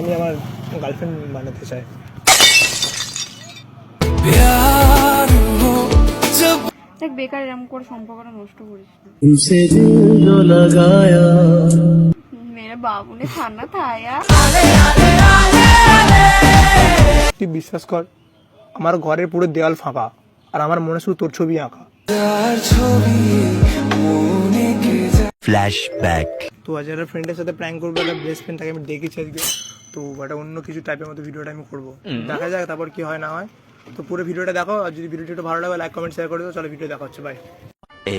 আমি আমার গার্লফ্রেন্ড বানাতে চাই। দেখ বেকার করে সম্পর্কটা নষ্ট করিস থায়া। তুই বিশ্বাস কর আমার ঘরের পুরো দেওয়াল ফাঁকা আর আমার মনে শুধু তোর ছবি আঁকা। ফ্ল্যাশব্যাক তো আজ একটা ফ্রেন্ডের সাথে প্র্যাঙ্ক করব একটা বেস্ট ফ্রেন্ড তাকে আমি দেখেছি আজকে। তো একটা অন্য কিছু টাইপের মতো ভিডিওটা আমি করব। দেখা যাক তারপর কি হয় না হয়। তো পুরো ভিডিওটা দেখো আর যদি ভিডিওটা একটু ভালো লাগে লাইক কমেন্ট শেয়ার করে দাও চলো ভিডিও দেখা হচ্ছে bye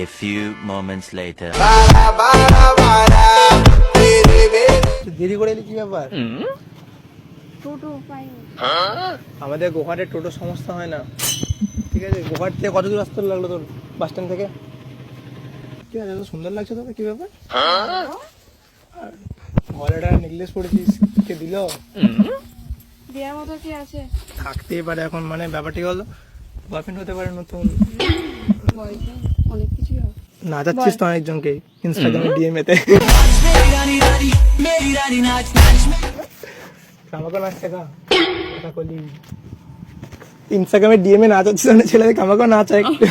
A few moments later. দেরি করে এলি কি ব্যাপার টোটো পাইনি আমাদের গোহাটের টোটো সমস্যা হয় না। ঠিক আছে গোহাট থেকে কত দূর আসতে লাগল তোর? বাস স্ট্যান্ড থেকে? ঠিক আছে সুন্দর লাগছে তোকে কি ব্যাপার? আর গলাটা নেকলেস পরেছিস কে দিল? দেওয়ার মতো কি আছে? থাকতেই পারে এখন মানে ব্যাপারটি হলো গার্লফ্রেন্ড হতে পারে নতুন। অনেক কিছুই হয় না যাচ্ছিস তো অনেকজনকে ইনস্টাগ্রামে ডিএম এতে কামাকো নাচ শেখা? কথা কলি। ইনস্টাগ্রামে ডিএম এ নাচ হচ্ছে না ছেলেদের কামাকো নাচ একটু।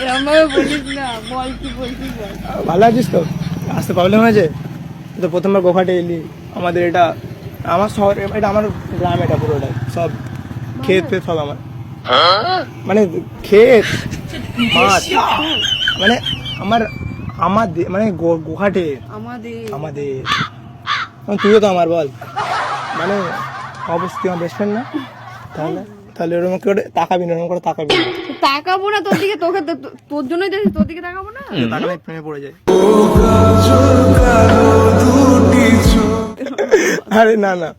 এরকম ভাবে বলিস না বল কি বলছিস ভালো আছিস তো? আসতে প্রবলেম হয়েছে? তো প্রথমবার গোখাটে এলি। আমাদের এটা আমার শহর এটা আমার গ্রাম এটা পুরোটাই সব ক্ষেত ফেত সব আমার। মানে ক্ষেত মাছ মানে আমার আমাদের মানে গো- গোহাটে আমাদের। আমাদের। তুইও তো আমার বল। মানে অবশ্যই আমার বেস্ট ফ্রেন্ড না? তাহলে? তাহলে ওরকম করে তাকাবি না ওরকম করে তাকাবি না। তাকাবো না তোর দিকে তোকে তো- তো- তোর জন্যই দেখি তোর দিকে তাকাবো না? তাকালে প্রেমে পড়ে যায়। আরে না না।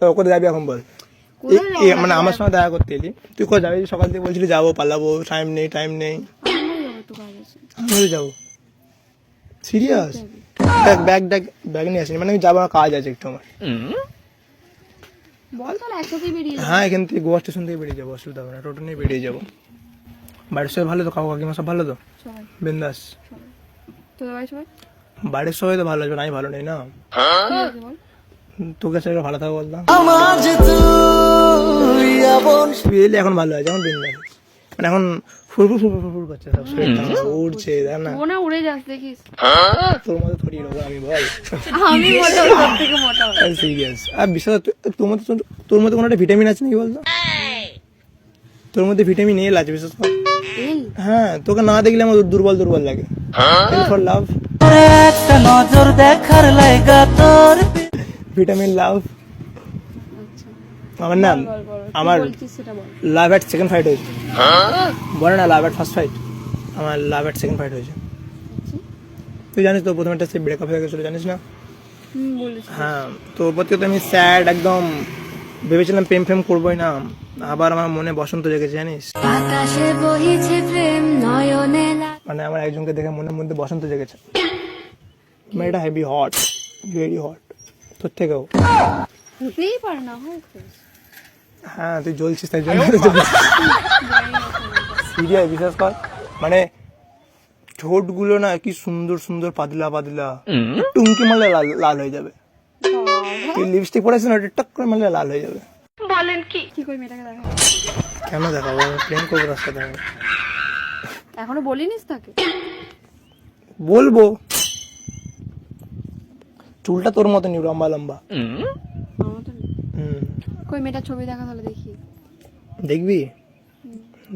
তো কোথায় যাবি এখন বল? মানে আমার সঙ্গে দেখা করতে এলি। তুই কোথায় যাবি? সকাল থেকে বলছিলি যাব পালাবো টাইম নেই টাইম নেই। আমার যাব তো কাজ আছে? আমি যাব? Serious bag bag bag bag নিয়ে আসিনি। মানে আমি যাব আমার কাজ আছে একটু আমার। বল তাহলে একসাথেই বেরিয়ে যাব। হ্যাঁ এখান থেকে গোয়া স্টেশন থেকে বেরিয়ে যাব অসুবিধা হবে না টোটো নিয়ে বেরিয়ে যাব। বাড়ির সবাই ভালো তো? কাকু কাকিমা সব ভালো তো? সবাই। বিন্দাস। তোদের বাড়ি সবাই? বাড়ির সবাই তো ভালো আছে আমি ভালো নেই না। বল তোকে সাথে ভালো থাকো বলতাম। আমার এখন ভালো আছে এখন বিন্দাস। মানে এখন ফুরফুর ফুরফুর ফুরফুর করছে সব শরীরটা উড়ছে না? ও না উড়ে যাস দেখিস। তোর মতো থরি রোগ আমি বল। আমি মোটা তোর থেকে মোটা। সিরিয়াস আর বিশ্বাস তোর মতো তোর মধ্যে কোনো একটা ভিটামিন আছে নাকি বলতো? তোর মধ্যে ভিটামিন এল আছে বিশেষ কর। হ্যাঁ তোকে না দেখলে আমার দুর্বল দুর্বল লাগে। ফর লাভ একটা নজর দেখার তোর। ভিটামিন লাভ আমার নাম আমার বলছিস সেটা বল। লাভ অ্যাট সেকেন্ড ফাইট হয়েছে। বলে না লাভ অ্যাট ফার্স্ট ফাইট আমার লাভ অ্যাট সেকেন্ড ফাইট হয়েছে। তুই জানিস তো প্রথমে একটা সে ব্রেকআপ হয়ে গেছিল জানিস না? হ্যাঁ তো প্রতি তো আমি স্যাড একদম ভেবেছিলাম প্রেম ফেম করবোই না। আবার আমার মনে বসন্ত জেগেছে জানিস? আকাশে বহিছে প্রেম নয়নে লা- মানে আমার একজনকে দেখে মনের মধ্যে বসন্ত জেগেছে। মানে এটা হেভি হট ভেরি হট তোর থেকেও। হতেই পারে না হয়তো হ্যাঁ তুই জ্বলছিস তাই জন্য সিরিয়াস বিশ্বাস কর মানে ঠোঁটগুলো না কি সুন্দর সুন্দর পাতলা পাতলা। টুমকি মারলে লাল হয়ে যাবে। তুই লিপস্টিক পরেছিস না টক করে মারলে লাল হয়ে যাবে। কি? কই মেয়েটাকে দেখা? কেন দেখাবো আমি প্রেম করব তার সাথে এখনও বলিনিস তাকে? বলব। চুলটা তোর মতো নি লম্বা। লম্বা কই মেয়েটার ছবি দেখা তাহলে দেখি। দেখবি?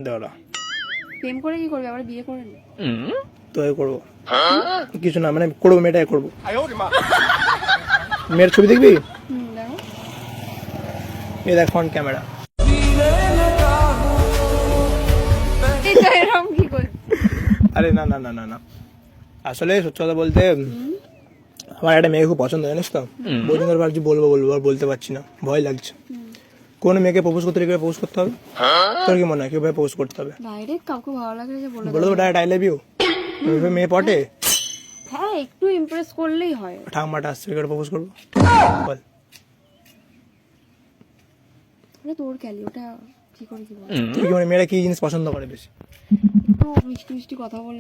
দাঁড়া। প্রেম করে কি করবি? আবার বিয়ে করে নি। তোকে করব। কিছু না মানে করব মেয়েটাই করব। মেয়ের ছবি দেখবি? হুম দেখো। দেখ ফ্রন্ট ক্যামেরা আরে না না না না না। আসলে সত্যি কথা বলতে আমার একটা মেয়ে খুব পছন্দ জানিস তো? বহুদিন ধরে ভাবছি বলব বলব আর বলতে পারছি না ভয় লাগছে। কোন মেয়েকে প্রপোজ করতে গেলে প্রপোজ করতে হবে? তোর কি মনে হয় কীভাবে প্রপোজ করতে হবে? ডাইরেক্ট কাউকে ভালো লাগে যে বলে বলে ডাইরেক্ট আই লাভ ইউ মেয়ে পটে? হ্যাঁ একটু ইমপ্রেস করলেই হয়। ঠাম্মাটা আসছে করে প্রপোজ করব। বল। তোর ক্যালি ওটা কি করে কি বল? মানে মেয়েরা কি জিনিস পছন্দ করে বেশি? একটু মিষ্টি মিষ্টি কথা বলে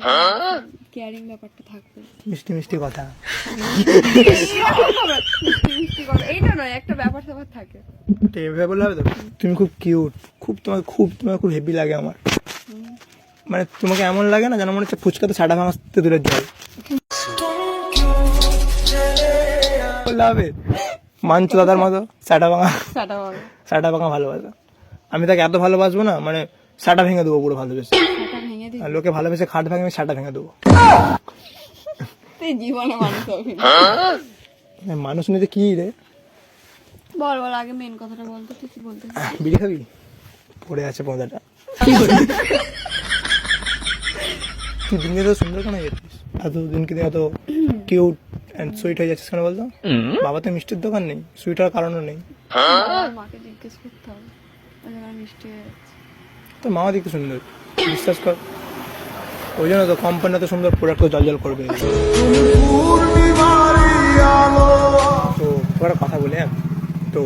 কেয়ারিং ব্যাপারটা থাকবে। মিষ্টি মিষ্টি কথা। মিষ্টি একটা ব্যাপার স্যাপার থাকে। তো বললে হবে তো? তুমি খুব কিউট খুব তোমাকে খুব তোমাকে খুব হেভি লাগে আমার। মানে তোমাকে এমন লাগে না যেন মনে হচ্ছে ফুচকাতে ছাটা ভাঙাতে দূরের জল বললে হবে? মানছো দাদার মতো সাটা ভাঙা সাটা বলো সাটা ভাঙা ভালোবাসা। আমি তাকে এত ভালোবাসবো না মানে সাটা ভেঙে দেবো পুরো ভালোবেসে। আর লোকে ভালোবেসে খাট ভাঙে আমি সাটা ভেঙে দেবো। জীবনে মানুষ হবি। মানুষ নিতে কি রে? বল বল আগে মেন কথাটা বলতো তুই কি বলতে বিড়ি খাবি? পড়ে আছে পদাটা তুই দিনকে তো সুন্দর কেন যাচ্ছিস এত দিনকে দিন এত কিউট অ্যান্ড সুইট হয়ে যাচ্ছিস কেন বলতো? বাবা তো মিষ্টির দোকান নেই সুইট হওয়ার কারণও নেই। মাকে জিজ্ঞেস করতে হবে। মিষ্টি হয়ে মামা দেখতে সুন্দর। বিশ্বাস কর ওই জন্য তো কোম্পানি তো সুন্দর প্রোডাক্ট জল জল করবে। তো তোর কথা বলে হ্যাঁ? তো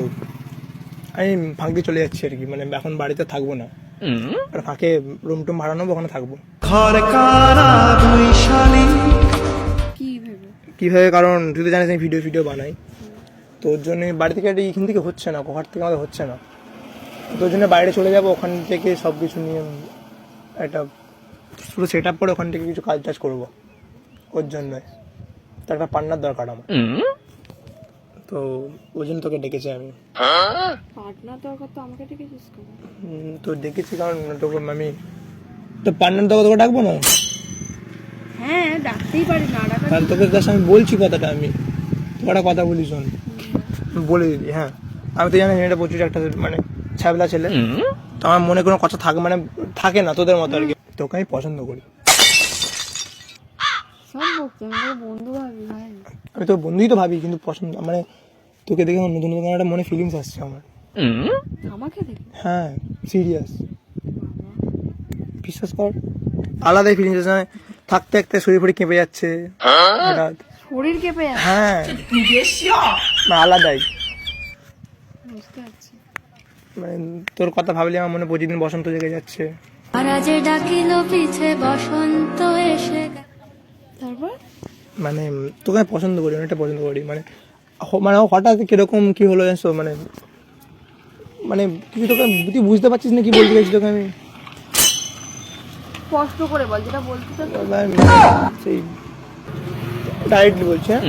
আমি ফাঁকি চলে যাচ্ছি আর কি মানে এখন বাড়িতে থাকব না। আর ফাঁকে রুম টুম ভাড়া নেব ওখানে থাকব। কীভাবে কারণ তুই তো জানিস আমি ভিডিও ভিডিও বানাই। তো ওর জন্য বাড়ি থেকে একটা এখান থেকে হচ্ছে না ঘর থেকে আমাদের হচ্ছে না। তো ওর বাইরে চলে যাব ওখান থেকে সব কিছু নিয়ে একটা পুরো সেট আপ করে ওখান থেকে কিছু কাজ টাজ করব ওর জন্য তার একটা পার্টনার দরকার আমার। তো ওই জন্য তোকে ডেকেছি আমি। পার্টনার দরকার তো আমাকে ডেকেছিস তো ডেকেছি কারণ তোকে আমি তো পার্টনার তোকে তোকে ডাকবো না? হ্যাঁ ডাকতেই পারি না কারণ তোকে কাছে আমি বলছি কথাটা আমি। তোকে একটা কথা বলি শোন। বলে দিদি হ্যাঁ। আমি তো জানি এটা প্রচুর একটা মানে ছ্যাবলা ছেলে। তো আমার মনে কোনো কথা থাকে মানে থাকে না তোদের মতো আর কি। তোকে আমি পছন্দ করি। আমি তো বন্ধুই তো ভাবি কিন্তু পছন্দ মানে তোকে দেখে আমার নতুন নতুন একটা মনে ফিলিংস আসছে আমার। আমাকে দেখে? হ্যাঁ সিরিয়াস বিশ্বাস কর আলাদাই ফিলিংস আছে মানে থাকতে থাকতে শরীর ফড়ি কেঁপে যাচ্ছে। হঠাৎ। শরীর কেঁপে যাচ্ছে? হ্যাঁ। আলাদাই। বুঝতে পারছি। মানে তোর কথা ভাবলে আমার মনে প্রতিদিন বসন্ত জেগে যাচ্ছে। আরাজে ডাকিল পিছে বসন্ত এসে তারপর? মানে তোকে আমি পছন্দ করি অনেকটা পছন্দ করি। মানে হ- মানে হঠাৎ কীরকম কি হলো জানিস মানে মানে তুই তোকে তুই বুঝতে পারছিস না কি বলতে চাইছি তোকে আমি? স্পষ্ট করে বল যেটা বলতে সেই ডাইরেক্টলি বলছি হ্যাঁ?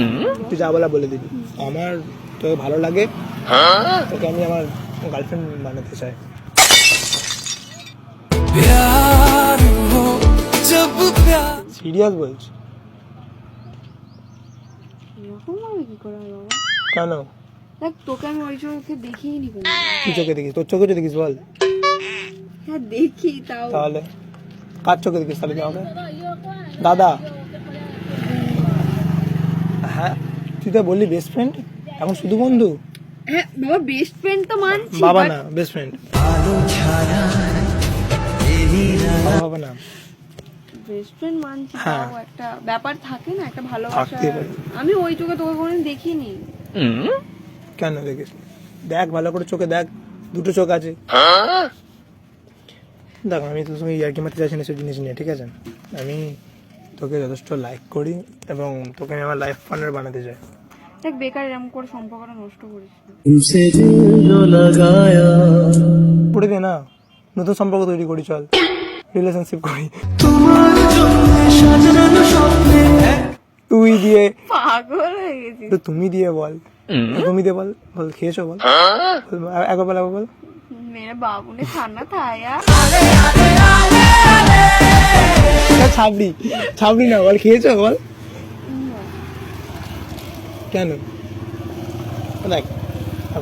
তুই যা বলা বলে দিবি। আমার তোকে ভালো লাগে। তোকে আমি আমার গার্লফ্রেন্ড বানাতে চায়। সিরিয়াস বলছি। কেন? দেখ তোকে চোখে দেখিস? তোর চোখে দেখিস বল। হ্যাঁ দেখি তাহলে কার চোখে দেখিস তাহলে আমাকে? দাদা। হ্যাঁ তুই তো বললি বেস্ট ফ্রেন্ড এখন শুধু বন্ধু? হ্যাঁ বাবা বেস্ট ফ্রেন্ড তো মানছি বাবা না বেস্ট ফ্রেন্ড বাবা না। বেস্ট ফ্রেন্ড মানছি হ্যাঁ। তাও একটা ব্যাপার থাকে না একটা ভালোবাসা। থাকতেই পারে। আমি ওই চোখে তোকে কোনোদিন দেখিনি। কেন দেখিস? দেখ ভালো করে চোখে দেখ দুটো চোখ আছে। দেখ আমি তো তুমি ইয়ার্কি মারতে চাইছি না সব জিনিস নিয়ে ঠিক আছে? আমি তোকে যথেষ্ট লাইক করি এবং তোকে আমি আমার লাইফ পার্টনার বানাতে চাই। দেখ বেকার করে সম্পর্কটা নষ্ট করিস পড়ে দে না। নতুন সম্পর্ক তৈরি করি চল। রিলেশনশিপ করি। তুই দিয়ে পাগল হয়ে গেছিস। তো তুমি দিয়ে বল। তুমি দিয়ে বল বল খেয়েছো বল। হ্যাঁ? একবার বল একবার বল। খানা ছাবড়ি ছাবড়ি না বল খেয়েছো বল। কেন? দেখ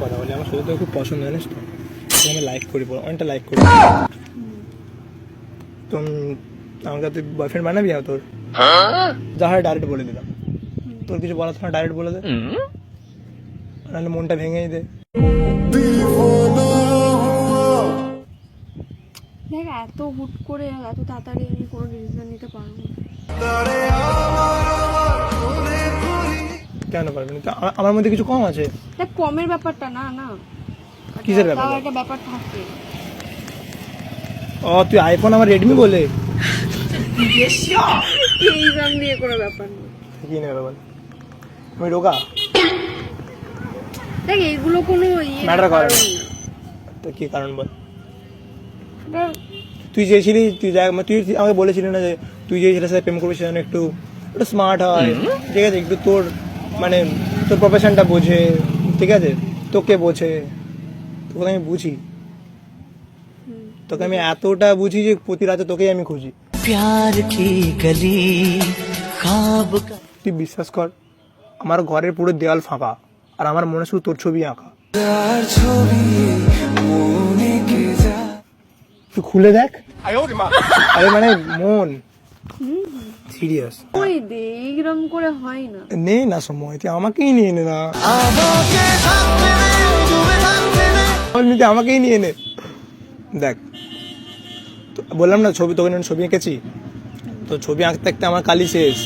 কথা বলি, আমার শুধু খুব পছন্দ, জানিস তো? আমি লাইক করি বল অনেকটা লাইক করি। তো আমাকে তুই বয়ফ্রেন্ড বানাবি আর তোর? যা হয় ডাইরেক্ট বলে দিলাম। তোর কিছু বলার সময় ডাইরেক্ট বলে দে। নাহলে মনটা ভেঙেই দে। দেখ, এত হুট করে, এত তাড়াতাড়ি আমি কোনো ডিসিশন নিতে পারব না। কেন পারবি না? তো আমার মধ্যে কিছু কম আছে? দেখ কমের ব্যাপারটা না না। কিসের ব্যাপার? তাও একটা ব্যাপার থাকে। ও তুই আইফোন আমার রেডমি বলে? এই সব নিয়ে কোনো ব্যাপার নেই। কি নেবে বল আমি রোগা? দেখ এগুলো কোনো ইয়ে করে না। তো কি কারণ বল? তুই চেয়েছিলি তুই যা মানে তুই আমাকে বলেছিলি না যে তুই যে ছেলের সাথে প্রেম করবি সে যেন একটু একটু স্মার্ট হয়। ঠিক আছে একটু তোর মানে তোর প্রফেশনটা বোঝে ঠিক আছে? তোকে বোঝে তোকে আমি বুঝি। তোকে আমি এতটা বুঝি যে প্রতি রাতে তোকেই আমি খুঁজি। প্যার কি গলি খাব তুই বিশ্বাস কর আমার ঘরের পুরো দেওয়াল ফাঁকা আর আমার মনে শুধু তোর ছবি আঁকা। তুই খুলে দেখ। আরে মানে মন। সিরিয়াস ওই দে? এইরকম করে হয় না। নে না সময় তুই আমাকেই নিয়ে নে না। নিতে আমাকেই নিয়ে নে। দেখ বললাম না ছবি তোকে নিয়ে ছবি এঁকেছি? তো ছবি আঁকতে আঁকতে আমার কালি শেষ।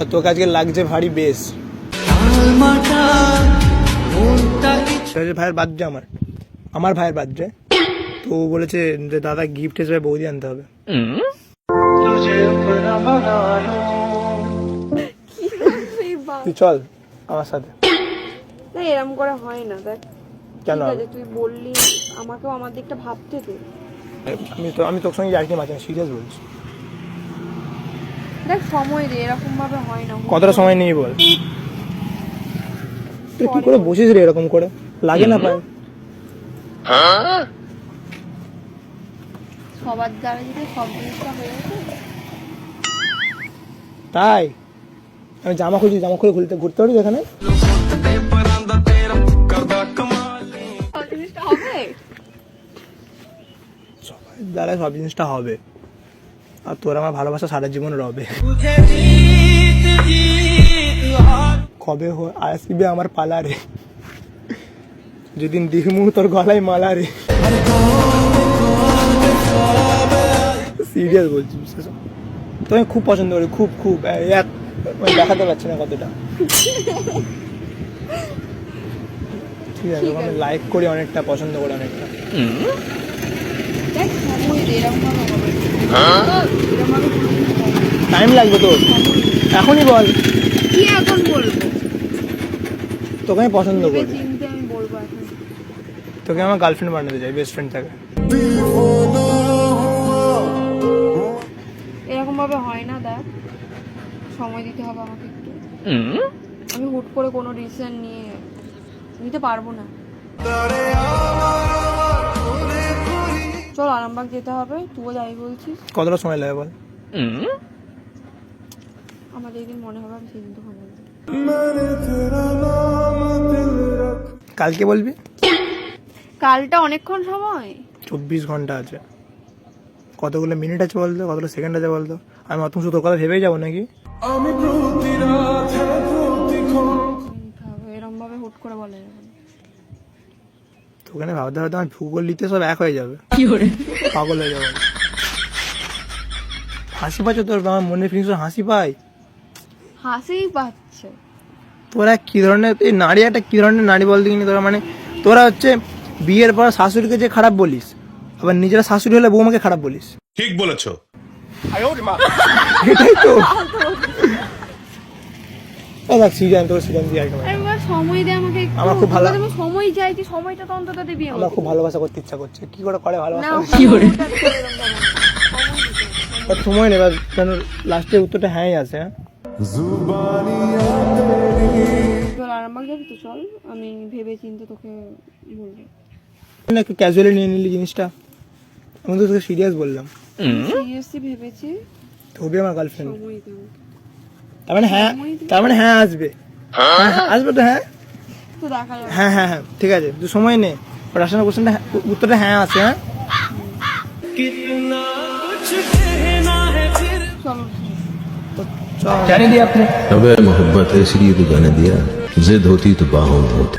আর তোকে আজকে লাগছে ভারী বেশ। ভাইয়ের বার্থডে আমার। আমার ভাইয়ের বার্থডে। তো ও বলেছে যে দাদা গিফট হিসেবে বৌদি আনতে হবে। তুই চল আমার সাথে। না এরম করে হয় না দেখ। কেন তুই বললি আমাকেও আমার দিকটা ভাবতে দে। আমি তো আমি তোর সঙ্গে আর কি মাঝে সিরিয়াস বলছি। দেখ সময় দে এরকম ভাবে হয় না। কতটা সময় নিয়ে বল? তুই কি করে বসিস রে এরকম করে? লাগে না পায় সবার দ্বারা যদি সব জিনিসটা হয়ে গেছে তাই? আমি জামা খুঁজি জামা খুলে ঘুরতে ঘুরতে পারি এখানে? দ্বারা সব জিনিসটা হবে। আর তোর আমার ভালোবাসা সারা জীবন রবে। কবে হ- আসবে আমার পালা রে? যেদিন দিহমু তোর গলায় মালা রে। সিরিয়াস বলছি তোকে খুব পছন্দ করি খুব খুব। এক মানে দেখাতে পারছি না কতটা। ঠিক আছে আমি লাইক করি অনেকটা পছন্দ করি অনেকটা। টাইম লাগবে তোর। এখনই বল। কি এখন বলব? তোকে আমি পছন্দ করি তোকে আমার গার্লফ্রেন্ড বানাতে চাই বেস্ট ফ্রেন্ড থাকে এরকম ভাবে হয় না দেখ। সময় দিতে হবে আমাকে একটু। আমি হুট করে কোনো ডিসিশন নিয়ে নিতে পারব না। চল আরামবাগ যেতে হবে তুইও যাই বলছিস? কতটা সময় লাগে বল? আমার যেদিন মনে হবে আমি সেদিন তো কালকে বলবি? কালটা অনেকক্ষণ সময়? চব্বিশ ঘণ্টা আছে। কতগুলো মিনিট আছে বলতো কতগুলো সেকেন্ড আছে বলতো? আমি অত শুধু কথা ভেবেই যাব নাকি? আমি প্রতি রাত ভাবে হুট করে বলে ওখানে ভাবতে ভাবতে আমার ভূগোল নিতে সব এক হয়ে যাবে। পাগল হয়ে যাব। হাসি পাচ্ছে তোর আমার মনের ফিলিংস হাসি পাই হাসিই পাচ্ছে। তোরা কি ধরনের এই নারী একটা কি ধরনের নারী বল দেখিনি তোরা মানে তোরা হচ্ছে বিয়ের পর শাশুড়িকে যে খারাপ বলিস আবার নিজেরা শাশুড়ি হলে বৌমাকে খারাপ বলিস। ঠিক বলেছ। এটাই তো। দেখ সিজন তোর সিজন দিয়ে একদম আরে সময় দে আমাকে আমার খুব ভালো- আমি সময় সময়টা তো অন্তত দিবি আমার খুব ভালোবাসা করতে ইচ্ছা করছে। কি করে করে ভালোবাসা কি করে সময় নেবে কেন লাস্টের উত্তরটা হ্যাঁই আছে হ্যাঁ? চল আরামবাগ যাবি তো চল আমি ভেবে চিন্তে তোকে বলব। না একটু ক্যাজুয়ালি নিয়ে নিলি জিনিসটা? আমি তো তোকে সিরিয়াস বললাম সিরিয়াসলি ভেবেছি তো হবি আমার গার্লফ্রেন্ড সময় দে আমাকে। তার মানে হ্যাঁ তার মানে হ্যাঁ আসবে হ্যাঁ, আসবে তো হ্যাঁ তো দেখা যাবে হ্যাঁ হ্যাঁ হ্যাঁ ঠিক আছে তুই সময় নে রাশনার কোশ্চেনটা উত্তরটা হ্যাঁ আছে হ্যাঁ कितना कुछ कहना है फिर চলো চল अबे मोहब्बत है इसलिए तो गाने दिया जिद होती तो बाहों में होती